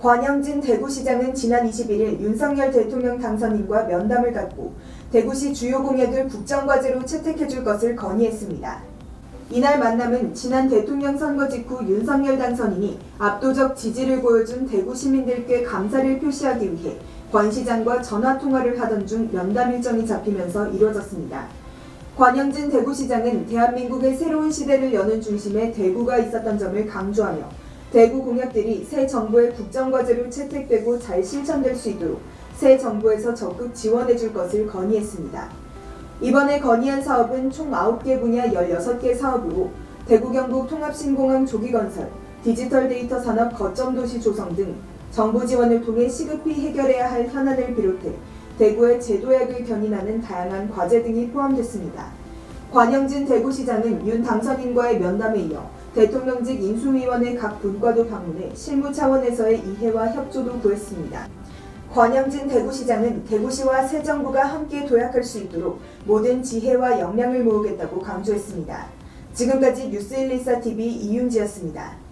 권영진 대구시장은 지난 21일 윤석열 대통령 당선인과 면담을 갖고 대구시 주요 공약을 국정과제로 채택해줄 것을 건의했습니다. 이날 만남은 지난 대통령 선거 직후 윤석열 당선인이 압도적 지지를 보여준 대구 시민들께 감사를 표시하기 위해 권 시장과 전화 통화를 하던 중 면담 일정이 잡히면서 이루어졌습니다. 권영진 대구시장은 대한민국의 새로운 시대를 여는 중심에 대구가 있었던 점을 강조하며 대구 공약들이 새 정부의 국정과제로 채택되고 잘 실천될 수 있도록 새 정부에서 적극 지원해 줄 것을 건의했습니다. 이번에 건의한 사업은 총 9개 분야 16개 사업으로 대구 경북 통합신공항 조기 건설, 디지털 데이터 산업 거점 도시 조성 등 정부 지원을 통해 시급히 해결해야 할 현안을 비롯해 대구의 제도약을 견인하는 다양한 과제 등이 포함됐습니다. 관영진 대구시장은 윤 당선인과의 면담에 이어 대통령직 인수위원회 각 분과도 방문해 실무 차원에서의 이해와 협조도 구했습니다. 권영진 대구시장은 대구시와 새 정부가 함께 도약할 수 있도록 모든 지혜와 역량을 모으겠다고 강조했습니다. 지금까지 뉴스 114TV 이윤지였습니다.